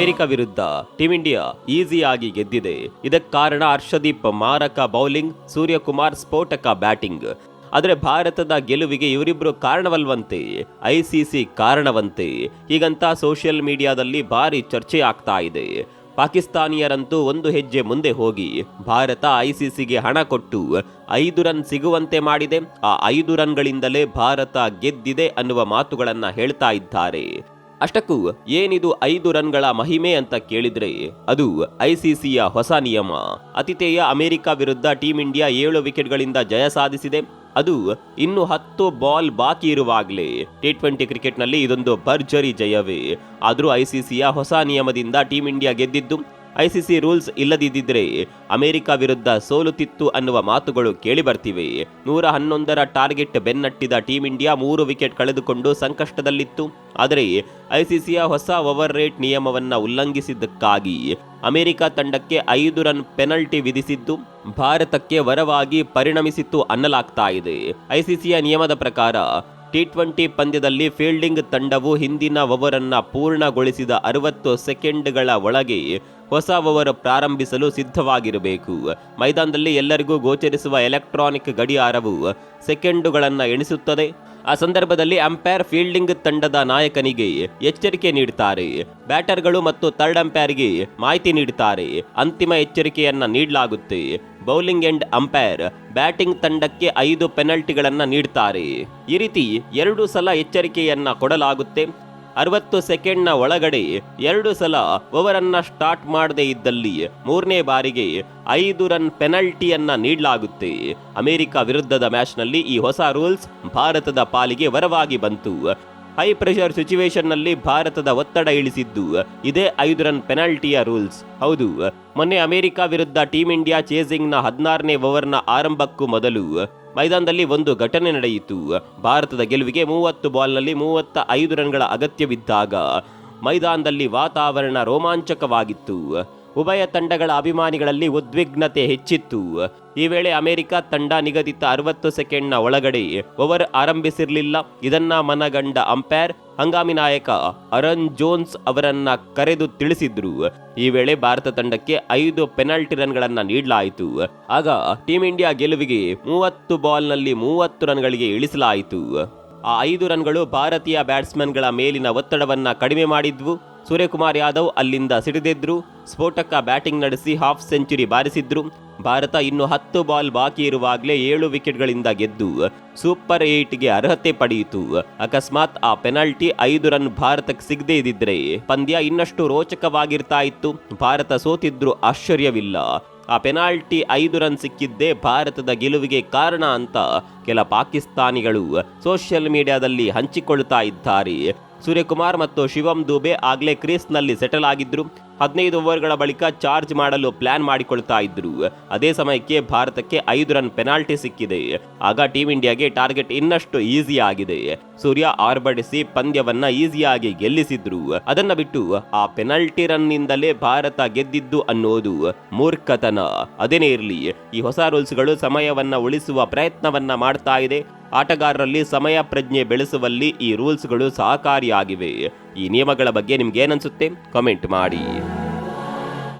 America ವಿರುದ್ಧ team India ಈಸಿಯಾಗಿ ಗೆದ್ದಿದೆ. ಇದಕ್ಕೆ ಕಾರಣ ಹರ್ಷದೀಪ್ ಮಾರಕ ಬೌಲಿಂಗ್, ಸೂರ್ಯಕುಮಾರ್ ಸ್ಫೋಟಕ ಬ್ಯಾಟಿಂಗ್. ಆದರೆ ಭಾರತದ ಗೆಲುವಿಗೆ ಇವರಿಬ್ಬರು ಕಾರಣವಲ್ವಂತೆ, ಐ ಸಿ ಸಿ ಕಾರಣವಂತೆ. ಹೀಗಂತ ಸೋಷಿಯಲ್ ಮೀಡಿಯಾದಲ್ಲಿ ಭಾರಿ ಚರ್ಚೆ ಆಗ್ತಾ ಇದೆ. ಪಾಕಿಸ್ತಾನಿಯರಂತೂ ಒಂದು ಹೆಜ್ಜೆ ಮುಂದೆ ಹೋಗಿ, ಭಾರತ ಐಸಿಸಿಗೆ ಹಣ ಕೊಟ್ಟು ಐದು ರನ್ ಸಿಗುವಂತೆ ಮಾಡಿದೆ. ಆ ಐದು ರನ್ಗಳಿಂದಲೇ ಭಾರತ ಗೆದ್ದಿದೆ ಅನ್ನುವ ಮಾತುಗಳನ್ನು ಹೇಳ್ತಾ ಇದ್ದಾರೆ. ಅಷ್ಟಕ್ಕೂ ಏನಿದು ಐದು ರನ್ಗಳ ಮಹಿಮೆ ಅಂತ ಕೇಳಿದ್ರೆ ಅದು ಐಸಿಸಿಯ ಹೊಸ ನಿಯಮ. ಅತಿಥೇಯ ಅಮೆರಿಕ ವಿರುದ್ಧ ಟೀಂ ಇಂಡಿಯಾ ಏಳು ವಿಕೆಟ್ಗಳಿಂದ ಜಯ ಸಾಧಿಸಿದೆ. ಅದು ಇನ್ನು ಹತ್ತು ಬಾಲ್ ಬಾಕಿ ಇರುವಾಗಲೇ. ಟಿ ಟ್ವೆಂಟಿ ಕ್ರಿಕೆಟ್ನಲ್ಲಿ ಇದೊಂದು ಭರ್ಜರಿ ಜಯವೇ. ಆದರೂ ಐಸಿಸಿಯ ಹೊಸ ನಿಯಮದಿಂದ ಟೀಂ ಇಂಡಿಯಾ ಗೆದ್ದಿದ್ದು ಐಸಿಸಿ ರೂಲ್ಸ್ ಇಲ್ಲದಿದ್ದರೆ ಅಮೆರಿಕ ವಿರುದ್ಧ ಸೋಲುತ್ತಿತ್ತು ಅನ್ನುವ ಮಾತುಗಳು ಕೇಳಿ ಬರ್ತಿವೆ ನೂರ ಹನ್ನೊಂದರ ಟಾರ್ಗೆಟ್ ಬೆನ್ನಟ್ಟಿದ ಟೀಂ ಇಂಡಿಯಾ ಮೂರು ವಿಕೆಟ್ ಕಳೆದುಕೊಂಡು ಸಂಕಷ್ಟದಲ್ಲಿತ್ತು. ಆದರೆ ಐಸಿಸಿಯ ಹೊಸ ಓವರ್ ರೇಟ್ ನಿಯಮವನ್ನು ಉಲ್ಲಂಘಿಸಿದ್ದಕ್ಕಾಗಿ ಅಮೆರಿಕ ತಂಡಕ್ಕೆ ಐದು ರನ್ ಪೆನಲ್ಟಿ ವಿಧಿಸಿದ್ದು, ಭಾರತಕ್ಕೆ ವರವಾಗಿ ಪರಿಣಮಿಸಿತ್ತು ಅನ್ನಲಾಗ್ತಾ ಇದೆ. ಐಸಿಸಿಯ ನಿಯಮದ ಪ್ರಕಾರ ಟಿ ಟ್ವೆಂಟಿ ಪಂದ್ಯದಲ್ಲಿ ಫೀಲ್ಡಿಂಗ್ ತಂಡವು ಹಿಂದಿನ ಓವರನ್ನು ಪೂರ್ಣಗೊಳಿಸಿದ ಅರವತ್ತು ಸೆಕೆಂಡ್ಗಳ ಒಳಗೆ ಹೊಸ ಓವರ್ ಪ್ರಾರಂಭಿಸಲು ಸಿದ್ಧವಾಗಿರಬೇಕು. ಮೈದಾನದಲ್ಲಿ ಎಲ್ಲರಿಗೂ ಗೋಚರಿಸುವ ಎಲೆಕ್ಟ್ರಾನಿಕ್ ಗಡಿಯಾರವು ಸೆಕೆಂಡುಗಳನ್ನು ಎಣಿಸುತ್ತದೆ. ಆ ಸಂದರ್ಭದಲ್ಲಿ ಅಂಪೈರ್ ಫೀಲ್ಡಿಂಗ್ ತಂಡದ ನಾಯಕನಿಗೆ ಎಚ್ಚರಿಕೆ ನೀಡುತ್ತಾರೆ ಬ್ಯಾಟರ್ಗಳು ಮತ್ತು ಥರ್ಡ್ ಅಂಪೈರ್ಗೆ ಮಾಹಿತಿ ನೀಡುತ್ತಾರೆ ಅಂತಿಮ ಎಚ್ಚರಿಕೆಯನ್ನು ನೀಡಲಾಗುತ್ತೆ. ಬೌಲಿಂಗ್ ಎಂಡ್ ಅಂಪೈರ್ ಬ್ಯಾಟಿಂಗ್ ತಂಡಕ್ಕೆ ಐದು ಪೆನಲ್ಟಿಗಳನ್ನು ನೀಡುತ್ತಾರೆ ಈ ರೀತಿ ಎರಡು ಸಲ ಎಚ್ಚರಿಕೆಯನ್ನು ಕೊಡಲಾಗುತ್ತೆ. ಅರವತ್ತು ಸೆಕೆಂಡ್ನ ಒಳಗಡೆ ಎರಡು ಸಲ ಓವರನ್ನ ಸ್ಟಾರ್ಟ್ ಮಾಡದೇ ಇದ್ದಲ್ಲಿ ಮೂರನೇ ಬಾರಿಗೆ ಐದು ರನ್ ಪೆನಲ್ಟಿಯನ್ನ ನೀಡಲಾಗುತ್ತೆ. ಅಮೆರಿಕ ವಿರುದ್ಧದ ಮ್ಯಾಚ್ನಲ್ಲಿ ಈ ಹೊಸ ರೂಲ್ಸ್ ಭಾರತದ ಪಾಲಿಗೆ ವರವಾಗಿ ಬಂತು. ಹೈ ಪ್ರೆಷರ್ ಸಿಚುವೇಶನ್ನಲ್ಲಿ ಭಾರತದ ಒತ್ತಡ ಇಳಿಸಿದ್ದು. ಇದೇ ಐದು ರನ್ ಪೆನಾಲ್ಟಿಯ ರೂಲ್ಸ್. ಹೌದು. ಮೊನ್ನೆ ಅಮೆರಿಕ ವಿರುದ್ಧ ಟೀಂ ಇಂಡಿಯಾ ಚೇಸಿಂಗ್ನ ಹದಿನಾರನೇ ಓವರ್ನ ಆರಂಭಕ್ಕೂ ಮೊದಲು ಮೈದಾನದಲ್ಲಿ ಒಂದು ಘಟನೆ ನಡೆಯಿತು. ಭಾರತದ ಗೆಲುವಿಗೆ ಮೂವತ್ತು ಬಾಲ್ನಲ್ಲಿ ಮೂವತ್ತ ಐದು ರನ್ಗಳ ಅಗತ್ಯವಿದ್ದಾಗ ಮೈದಾನದಲ್ಲಿ ವಾತಾವರಣ ರೋಮಾಂಚಕವಾಗಿತ್ತು. ಉಭಯ ತಂಡಗಳ ಅಭಿಮಾನಿಗಳಲ್ಲಿ ಉದ್ವಿಗ್ನತೆ ಹೆಚ್ಚಿತ್ತು. ಈ ವೇಳೆ ಅಮೆರಿಕ ತಂಡ ನಿಗದಿತ ಅರವತ್ತು ಸೆಕೆಂಡ್ನ ಒಳಗಡೆ ಓವರ್ ಆರಂಭಿಸಿರಲಿಲ್ಲ. ಇದನ್ನ ಮನಗಂಡ ಅಂಪೈರ್, ಹಂಗಾಮಿ ನಾಯಕ ಅರನ್ ಜೋನ್ಸ್ ಅವರನ್ನ ಕರೆದು ತಿಳಿಸಿದ್ರು. ಈ ವೇಳೆ ಭಾರತ ತಂಡಕ್ಕೆ ಐದು ಪೆನಾಲ್ಟಿ ರನ್ಗಳನ್ನ ನೀಡಲಾಯಿತು. ಆಗ ಟೀಂ ಇಂಡಿಯಾ ಗೆಲುವಿಗೆ ಮೂವತ್ತು ಬಾಲ್ನಲ್ಲಿ ಮೂವತ್ತು ರನ್ಗಳಿಗೆ ಇಳಿಸಲಾಯಿತು. ಆ ಐದು ರನ್ಗಳು ಭಾರತೀಯ ಬ್ಯಾಟ್ಸ್ಮನ್ಗಳ ಮೇಲಿನ ಒತ್ತಡವನ್ನ ಕಡಿಮೆ ಮಾಡಿದ್ವು. ಸೂರ್ಯಕುಮಾರ್ ಯಾದವ್ ಅಲ್ಲಿಂದ ಸಿಡಿದೆದ್ರು. ಸ್ಫೋಟಕ ಬ್ಯಾಟಿಂಗ್ ನಡೆಸಿ ಹಾಫ್ ಸೆಂಚುರಿ ಬಾರಿಸಿದ್ರು. ಭಾರತ ಇನ್ನು ಹತ್ತು ಬಾಲ್ ಬಾಕಿ ಇರುವಾಗಲೇ ಏಳು ವಿಕೆಟ್ಗಳಿಂದ ಗೆದ್ದು ಸೂಪರ್ ಏಟ್ಗೆ ಅರ್ಹತೆ ಪಡೆಯಿತು. ಅಕಸ್ಮಾತ್ ಆ ಪೆನಾಲ್ಟಿ ಐದು ರನ್ ಭಾರತಕ್ಕೆ ಸಿಗದೇ ಇದ್ದಿದ್ರೆ ಪಂದ್ಯ ಇನ್ನಷ್ಟು ರೋಚಕವಾಗಿರ್ತಾ ಇತ್ತು ಭಾರತ ಸೋತಿದ್ರು ಆಶ್ಚರ್ಯವಿಲ್ಲ. ಆ ಪೆನಾಲ್ಟಿ ಐದು ರನ್ ಸಿಕ್ಕಿದ್ದೇ ಭಾರತದ ಗೆಲುವಿಗೆ ಕಾರಣ ಅಂತ ಕೆಲ ಪಾಕಿಸ್ತಾನಿಗಳು ಸೋಷಿಯಲ್ ಮೀಡಿಯಾದಲ್ಲಿ ಹಂಚಿಕೊಳ್ಳುತ್ತಾ ಇದ್ದಾರೆ. ಸೂರ್ಯಕುಮಾರ್ ಮತ್ತು ಶಿವಂ ದುಬೆ ಆಗ್ಲೇ ಕ್ರೀಸ್ನಲ್ಲಿ ಸೆಟಲ್ ಆಗಿದ್ರು. ಹದಿನೈದು ಓವರ್ಗಳ ಬಳಿಕ ಚಾರ್ಜ್ ಮಾಡಲು ಪ್ಲಾನ್ ಮಾಡಿಕೊಳ್ತಾ ಇದ್ರು. ಅದೇ ಸಮಯಕ್ಕೆ ಭಾರತಕ್ಕೆ ಐದು ರನ್ ಪೆನಾಲ್ಟಿ ಸಿಕ್ಕಿದೆ. ಆಗ ಟೀಂ ಇಂಡಿಯಾಗೆ ಟಾರ್ಗೆಟ್ ಇನ್ನಷ್ಟು ಈಸಿ ಆಗಿದೆ ಸೂರ್ಯ ಆರ್ಬಡಿಸಿ ಪಂದ್ಯವನ್ನ ಈಸಿಯಾಗಿ ಗೆಲ್ಲಿಸಿದ್ರು. ಅದನ್ನ ಬಿಟ್ಟು ಆ ಪೆನಾಲ್ಟಿ ರನ್ನಿಂದಲೇ ಭಾರತ ಗೆದ್ದಿದ್ದು ಅನ್ನೋದು ಮೂರ್ಖತನ. ಅದೇನೇ ಇರಲಿ, ಈ ಹೊಸ ರೂಲ್ಸ್ಗಳು ಸಮಯವನ್ನ ಉಳಿಸುವ ಪ್ರಯತ್ನವನ್ನ ಮಾಡ್ತಾ ಇದೆ. ಆಟಗಾರರಲ್ಲಿ ಸಮಯ ಪ್ರಜ್ಞೆ ಬೆಳೆಸುವಲ್ಲಿ ಈ ರೂಲ್ಸ್ಗಳು ಸಹಕಾರಿಯಾಗಿವೆ. ಈ ನಿಯಮಗಳ ಬಗ್ಗೆ ನಿಮ್ಗೆ ಏನನ್ಸುತ್ತೆ ಕಮೆಂಟ್ ಮಾಡಿ.